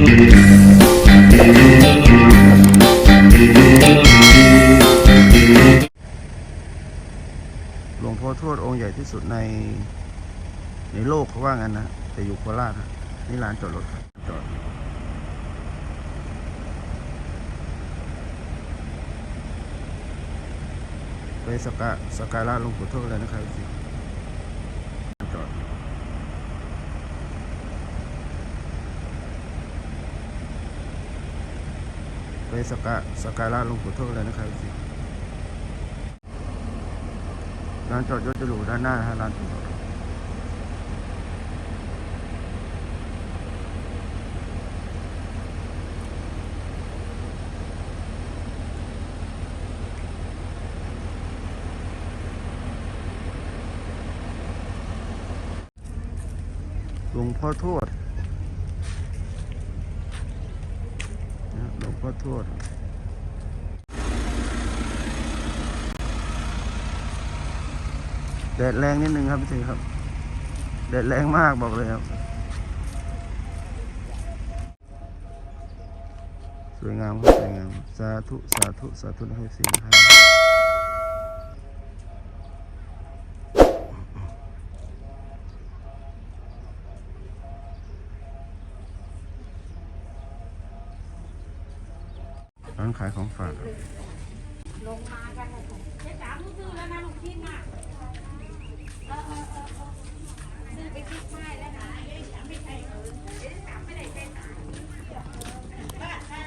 หลวงพ่อทวดองค์ใหญ่ที่สุดใน ในโลกเขาว่างั้นนะแต่อยู่โคราชนะนี่ลานจอดรถจอดไปสกกาสกการะหลวงปู่ทวดเลยนะครับสิจอด ไปสกกาสกการะหลวงปู่ทวดเลยนะครับสิร้านจอดรถจะอยู่ด้านหน้านะฮะร้านจอดรถหลวงพ่อทวด นะหลวงพ่อทวดแดดแรงนิดนึงครับพี่สิครับ แดดแรงมากบอกเลยครับ สวยงามครับสวยงาม สาธุ สาธุ สาธุนะครับสินะครับ ร้านขายของฝากครับลงมากันเลยเจ๊จ๋าซื้อแล้วนะลูกชิ้นน่ะเออเออเออซื้อไปคิดใช่แล้วนะเจ๊จ๋าไม่ใช่เออเจ๊จ๋าไม่ได้เป็นร้า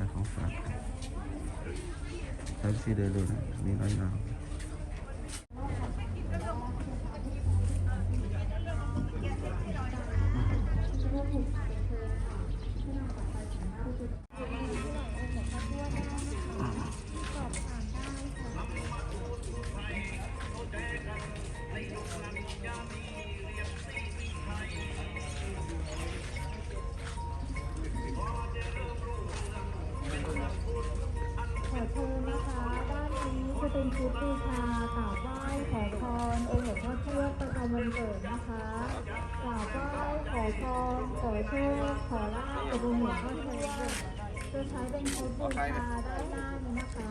ขายของฝากใช้สีเดินเลยนะมีน้อยหนาว นี้จะเป็นชุดบูชากราบไหว้ขอพรองค์หลวงพ่อเทวดประจำวันเกิดนะคะกราบไหว้ขอพรขอโชคขอลาภกับองค์หลวงพ่อเทวดจะใช้เป็นชุดบูชาด้านหน้านี้นะคะ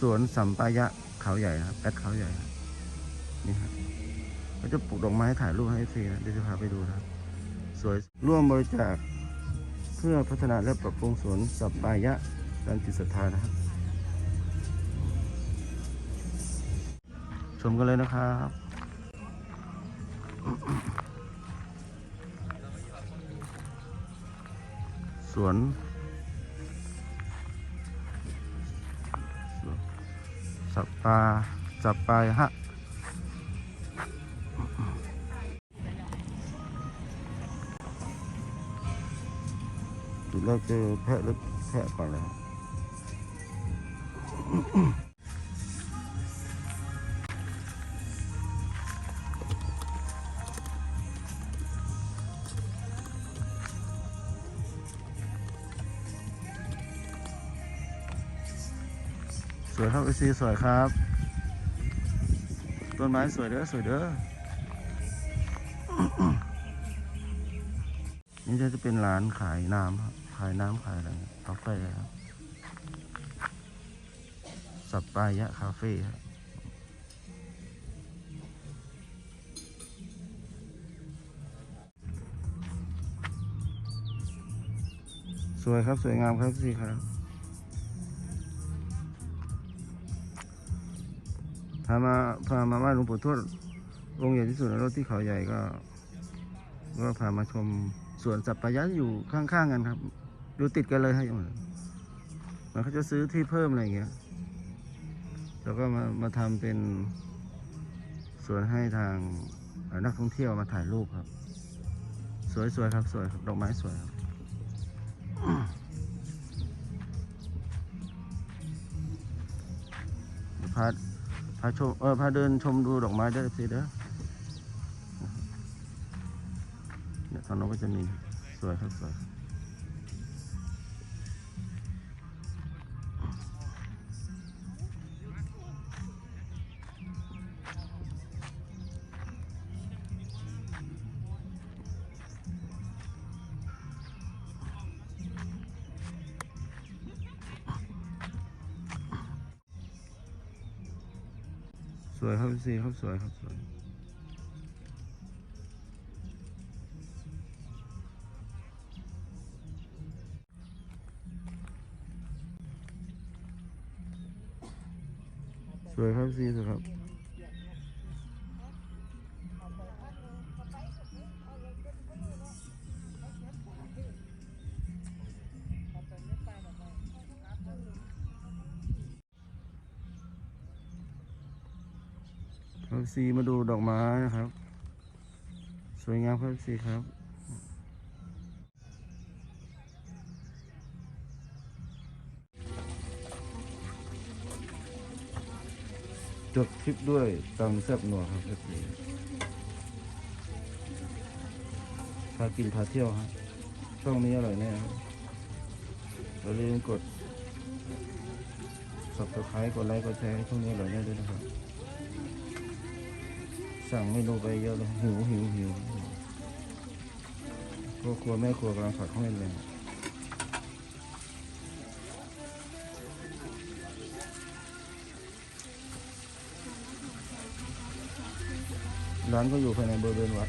สวนสัมปายะเขาใหญ่ครับแอดเขาใหญ่ครับนี่ครับเขาจะปลูกดอกไม้ถ่ายรูปให้ฟรีนะเดี๋ยวจะพาไปดูนะครับ สวยร่วมบริจาคเพื่อพัฒนาและปรับปรุงสวนสัปปายะดันจิตศรัทธานะครับ ชมกันเลยนะครับสวน จับปลาจับปปาฮะจุดแรกเจอแพะหรือแพะก่อนเลย วยครับเอซีสวยครับ ต้นไม้สวยเด้อสวยเด้อนี่จะเป็นร้านขายน้ำครับขายน้ำขายอะไรกาแฟครับสัปปายะคาเฟ่ครับสวยครับ สวยงามครับสิครับ พามาพามาไหว้หลวงปู่ทวดองค์ใหญ่ที่สุดในโลกที่เขาใหญ่ก็ก็พามาชมสวนสัปปายะอยู่ข้างๆกันครับอยู่ติดกันเลยฮะอย่างนั้นมันเขาจะซื้อที่เพิ่มอะไรอย่างเงี้ยแล้วก็มามาทำเป็นสวนให้ทางนักท่องเที่ยวมาถ่ายรูปครับ สวยๆครับสวยดอกไม้สวยครับพา พาชมเออพาเดินชมดูดอกไม้ได้สิเด้อเนี่ยทางโน้นก็จะมีสวยครับสวย สวยครับสีครับสวยครับสวยสวยครับสีสวยครับ ครับสีมาดูดอกไม้นะครับ สวยงามครับสีครับจบคลิปด้วยตำแซบหนัวครับเอฟซีพากินพาเที่ยวครับช่องนี้อร่อยแน่ครับอย่าลืมกด subscribe กดไลค์กดแชร์ให้ช่องนี้อร่อยแน่ด้วยนะครับ สั่งเมนูไปเยอะเลยหิวหิวหิวพ่อครัวแม่ครัวกำลังผัดข้าวเม่นเลยร้านก็อยู่ภายในบริเวณวัด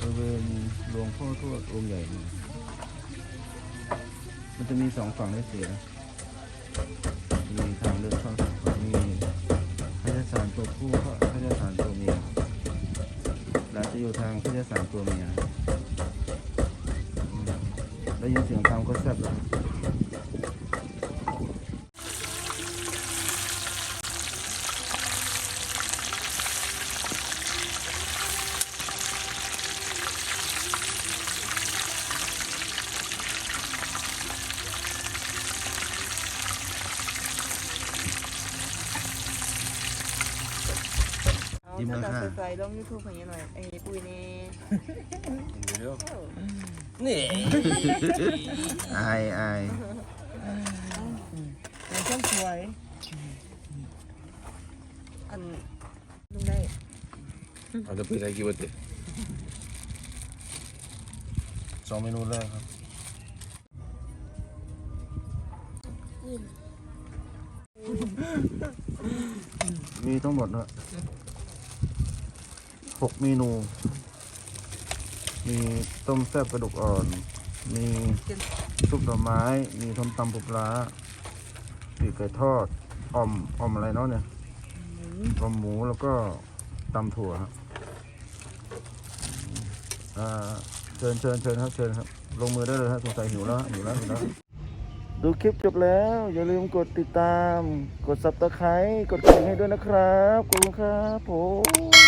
บริเวณหลวงพ่อทวดองค์ใหญ่ มันจะมีสองฝั่งได้เสียมีทางเดินเข้าสองฝั่งมีพยาสารตัวผู้ก็พยา จะอยู่ทางที่จะสามตัวเมียได้ยินเสียงตามก็แซ่บแล้ว ยิ้มแล้วค่ะใส่ลงยูทูบอย่างเงี้ยหน่อยไอ้ปุ้ยนี่นี่อายอายมันช่างสวย อันลุงได้ เอาจะไปใส่กี่วันเตะสองเมนูแรกครับมีทั้งหมดนะ หกเมนู มีต้มแซ่บกระดูกอ่อน มีซุปหน่อไม้ มีทำตำปุปลาปีกไก่ทอดอ่อมอ่อมอะไรเนาะเนี่ยอ่อมหมูแล้วก็ตำถั่วครับเชิญเชิญเชิญครับเชิญครับ ลงมือได้เลยครับสงสัยหิวแล้วหิวแล้วหิวแล้วดูคลิปจบแล้ว อย่าลืมกดติดตาม กดซับสไครต์กดกระดิ่งให้ด้วยนะครับขอบคุณครับผม